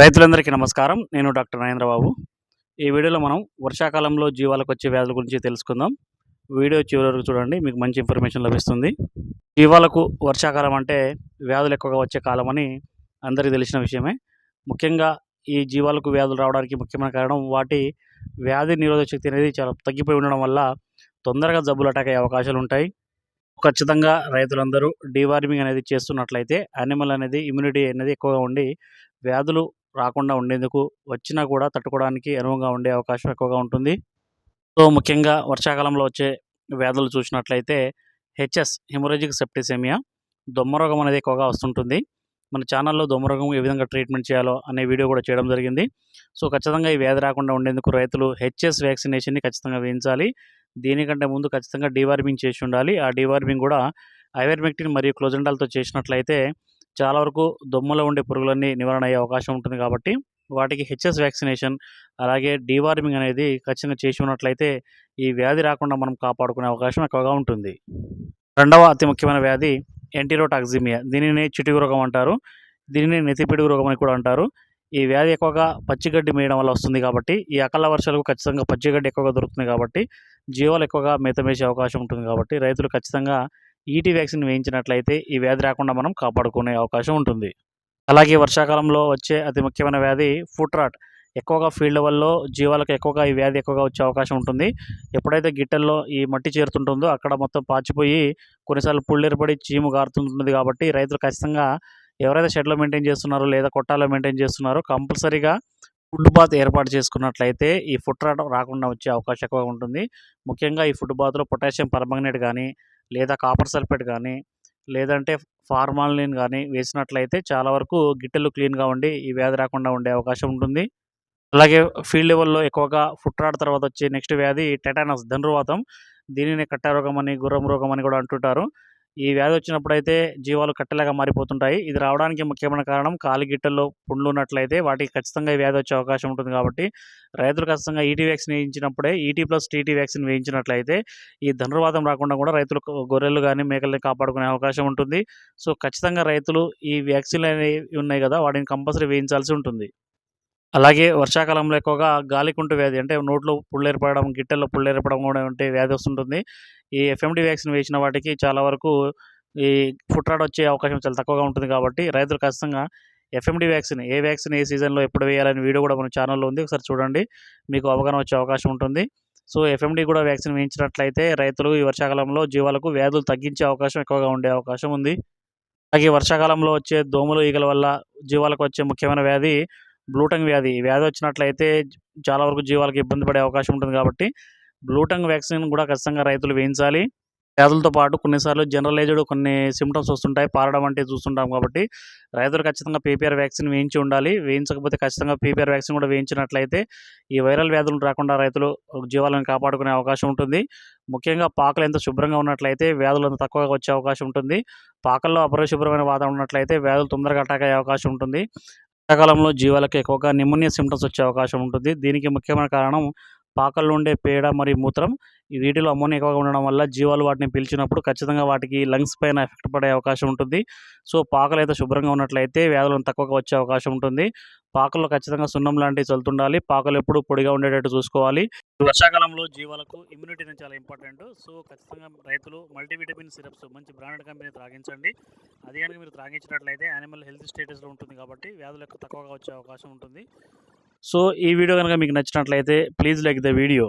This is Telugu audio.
రైతులందరికీ నమస్కారం. నేను డాక్టర్ నరేంద్రబాబు. ఈ వీడియోలో మనం వర్షాకాలంలో జీవాలకు వచ్చే వ్యాధుల గురించి తెలుసుకుందాం. వీడియో చివరి వరకు చూడండి మీకు మంచి ఇన్ఫర్మేషన్ లభిస్తుంది. జీవాలకు వర్షాకాలం అంటే వ్యాధులు ఎక్కువగా వచ్చే కాలం అని అందరికీ తెలిసిన విషయమే. ముఖ్యంగా ఈ జీవాలకు వ్యాధులు రావడానికి ముఖ్యమైన కారణం వాటి వ్యాధి నిరోధక శక్తి అనేది చాలా తగ్గిపోయి ఉండడం వల్ల తొందరగా జబ్బులు అటాక్ అయ్యే అవకాశాలు ఉంటాయి. ఖచ్చితంగా రైతులందరూ డీవార్మింగ్ అనేది చేస్తున్నట్లయితే యానిమల్ అనేది ఇమ్యూనిటీ అనేది ఎక్కువగా ఉండి వ్యాధులు రాకుండా ఉండేందుకు వచ్చినా కూడా తట్టుకోవడానికి అనువుగా ఉండే అవకాశం ఎక్కువగా ఉంటుంది. సో ముఖ్యంగా వర్షాకాలంలో వచ్చే వ్యాధులు చూసినట్లయితే హెచ్ఎస్ హిమోరజిక్ సెప్టిసెమియా దొమ్మరోగం అనేది ఎక్కువగా వస్తుంటుంది. మన ఛానల్లో దొమ్మరోగం ఏ విధంగా ట్రీట్మెంట్ చేయాలో అనే వీడియో కూడా చేయడం జరిగింది. సో ఖచ్చితంగా ఈ వ్యాధి రాకుండా ఉండేందుకు రైతులు హెచ్ఎస్ వ్యాక్సినేషన్ని ఖచ్చితంగా వేయించాలి. దీనికంటే ముందు ఖచ్చితంగా డీవార్మింగ్ చేసి ఉండాలి. ఆ డీవార్మింగ్ కూడా ఐవర్మెక్టిన్ మరియు క్లోజెండాల్తో చేసినట్లయితే చాలా వరకు దొమ్మలో ఉండే పురుగులన్నీ నివారణ అయ్యే అవకాశం ఉంటుంది కాబట్టి వాటికి హెచ్ఎస్ వ్యాక్సినేషన్ అలాగే డీవార్మింగ్ అనేది ఖచ్చితంగా చేసి ఉన్నట్లయితే ఈ వ్యాధి రాకుండా మనం కాపాడుకునే అవకాశం ఎక్కువగా ఉంటుంది. రెండవ అతి ముఖ్యమైన వ్యాధి ఎంటీరోటాక్సిమియా. దీనిని చిటుకు రోగం అంటారు. దీనిని నెతిపిడుగు రోగం అని కూడా అంటారు. ఈ వ్యాధి ఎక్కువగా పచ్చిగడ్డి మేయడం వల్ల వస్తుంది కాబట్టి ఈ అకాల వర్షాలకు ఖచ్చితంగా పచ్చిగడ్డి ఎక్కువగా దొరుకుతుంది కాబట్టి జీవాలు ఎక్కువగా మేత మేసే అవకాశం ఉంటుంది కాబట్టి రైతులు ఖచ్చితంగా ఈటీ వ్యాక్సిన్ వేయించినట్లయితే ఈ వ్యాధి రాకుండా మనం కాపాడుకునే అవకాశం ఉంటుంది. అలాగే వర్షాకాలంలో వచ్చే అతి ముఖ్యమైన వ్యాధి ఫుట్ రాట్ ఎక్కువగా ఫీల్డ్ వల్ల జీవాలకు ఎక్కువగా ఈ వ్యాధి ఎక్కువగా వచ్చే అవకాశం ఉంటుంది. ఎప్పుడైతే గిట్టల్లో ఈ మట్టి చేరుతుంటుందో అక్కడ మొత్తం పాచిపోయి కొన్నిసార్లు పుళ్ళేరుపడి చీము గారుతుంటుంది కాబట్టి రైతులు ఖచ్చితంగా ఎవరైతే షెడ్లో మెయింటైన్ చేస్తున్నారో లేదా కొట్టాలో మెయింటైన్ చేస్తున్నారో కంపల్సరీగా ఫుడ్ బాత్ ఏర్పాటు చేసుకున్నట్లయితే ఈ ఫుట్ రాట్ రాకుండా వచ్చే అవకాశం ఎక్కువగా ఉంటుంది. ముఖ్యంగా ఈ ఫుడ్ బాత్లో పొటాషియం పర్మంగనేట్ కానీ లేదా కాపర్ సల్ఫేట్ కానీ లేదంటే ఫార్మాలిన్ కానీ వేసినట్లయితే చాలా వరకు గిట్టెలు క్లీన్గా ఉండి ఈ వ్యాధి రాకుండా ఉండే అవకాశం ఉంటుంది. అలాగే ఫీల్డ్ లెవెల్లో ఎక్కువగా ఫుట్రాడ్ తర్వాత వచ్చే నెక్స్ట్ వ్యాధి టెటానస్ ధనుర్వాతం. దీనిని కట్టారోగం అని గుర్రం రోగం అని కూడా అంటుంటారు. ఈ వ్యాధి వచ్చినప్పుడైతే జీవాలు కట్టెలాగా మారిపోతుంటాయి. ఇది రావడానికి ముఖ్యమైన కారణం కాలిగిట్టల్లో పుండ్లు ఉన్నట్లయితే వాటికి ఖచ్చితంగా వ్యాధి వచ్చే అవకాశం ఉంటుంది కాబట్టి రైతులు ఖచ్చితంగా ఈటీ vaccine వేయించినప్పుడే E T plus T T vaccine వేయించినట్లయితే ఈ ధనుర్వాతం రాకుండా కూడా రైతులు గొర్రెలు కానీ మేకల్ని కాపాడుకునే అవకాశం ఉంటుంది. సో ఖచ్చితంగా రైతులు ఈ వ్యాక్సిన్లు అనేవి ఉన్నాయి కదా వాటిని కంపల్సరీ వేయించాల్సి ఉంటుంది. అలాగే వర్షాకాలంలో ఎక్కువగా గాలికుంటు వ్యాధి అంటే నోట్లో పుళ్ళు ఏర్పడడం గిట్టెల్లో పుళ్ళు ఏర్పడడం కూడా ఉంటే వ్యాధి వస్తుంటుంది. ఈ ఎఫ్ఎండి వ్యాక్సిన్ వేసిన వాటికి చాలా వరకు ఈ ఫుట్రాడ్ వచ్చే అవకాశం చాలా తక్కువగా ఉంటుంది కాబట్టి రైతులు ఖచ్చితంగా ఎఫ్ఎండి వ్యాక్సిన్ ఏ వ్యాక్సిన్ ఏ సీజన్లో ఎప్పుడు వేయాలని వీడియో కూడా మన ఛానల్లో ఉంది. ఒకసారి చూడండి. మీకు అవగాహన వచ్చే అవకాశం ఉంటుంది. సో ఎఫ్ఎండి కూడా వ్యాక్సిన్ వేయించినట్లయితే రైతులు ఈ వర్షాకాలంలో జీవాలకు వ్యాధులు తగ్గించే అవకాశం ఎక్కువగా ఉండే అవకాశం ఉంది. అలాగే వర్షాకాలంలో వచ్చే దోమలు ఈగల వల్ల జీవాలకు వచ్చే ముఖ్యమైన వ్యాధి బ్లూటంగ్ వ్యాధి. వ్యాధి వచ్చినట్లయితే చాలా వరకు జీవాలకు ఇబ్బంది పడే అవకాశం ఉంటుంది కాబట్టి బ్లూటంగ్ వ్యాక్సిన్ కూడా ఖచ్చితంగా రైతులు వేయించాలి. వ్యాధులతో పాటు కొన్నిసార్లు జనరలైజ్డ్ కొన్ని సిమ్టమ్స్ వస్తుంటాయి. పారడం అంటే చూస్తుంటాం కాబట్టి రైతులు ఖచ్చితంగా పీపీఆర్ వ్యాక్సిన్ వేయించి ఉండాలి. వేయించకపోతే ఖచ్చితంగా పీపీఆర్ వ్యాక్సిన్ కూడా వేయించినట్లయితే ఈ వైరల్ వ్యాధులు రాకుండా రైతులు జీవాలను కాపాడుకునే అవకాశం ఉంటుంది. ముఖ్యంగా పాకలు ఎంత శుభ్రంగా ఉన్నట్లయితే వ్యాధులు అంత తక్కువగా వచ్చే అవకాశం ఉంటుంది. పాకల్లో అపరిశుభ్రమైన వాతావరణం ఉన్నట్లయితే వ్యాధులు తొందరగా అటాక్ అయ్యే అవకాశం ఉంటుంది. వర్షాకాలంలో జీవాలకు ఎక్కువగా నిమోనియా సిమ్టమ్స్ వచ్చే అవకాశం ఉంటుంది. దీనికి ముఖ్యమైన కారణం పాకల్లో ఉండే పేడ మరియు మూత్రం వీటిలో అమ్మోనియా ఎక్కువగా ఉండడం వల్ల జీవాలు వాటిని పీల్చినప్పుడు ఖచ్చితంగా వాటికి లంగ్స్ పైన ఎఫెక్ట్ పడే అవకాశం ఉంటుంది. సో పాకలు అయితే శుభ్రంగా ఉన్నట్లయితే వ్యాధులను తక్కువగా వచ్చే అవకాశం ఉంటుంది. పాకల్లో ఖచ్చితంగా సున్నం లాంటివి చల్లుతుండాలి. పాకలు ఎప్పుడు పొడిగా ఉండేటట్టు చూసుకోవాలి. వర్షాకాలంలో జీవాలకు ఇమ్యూనిటీ అనేది చాలా ఇంపార్టెంట్ సో ఖచ్చితంగా రైతులు మల్టీవిటమిన్ సిరప్స్ మంచి బ్రాండెడ్ కంపెనీ త్రాగించండి. అది కనుక మీరు త్రాగించినట్లయితే యానిమల్ హెల్త్ స్టేటస్లో ఉంటుంది కాబట్టి వ్యాధులకు తక్కువగా వచ్చే అవకాశం ఉంటుంది. సో ఈ వీడియో కనుక మీకు నచ్చినట్లయితే ప్లీజ్ లైక్ ద వీడియో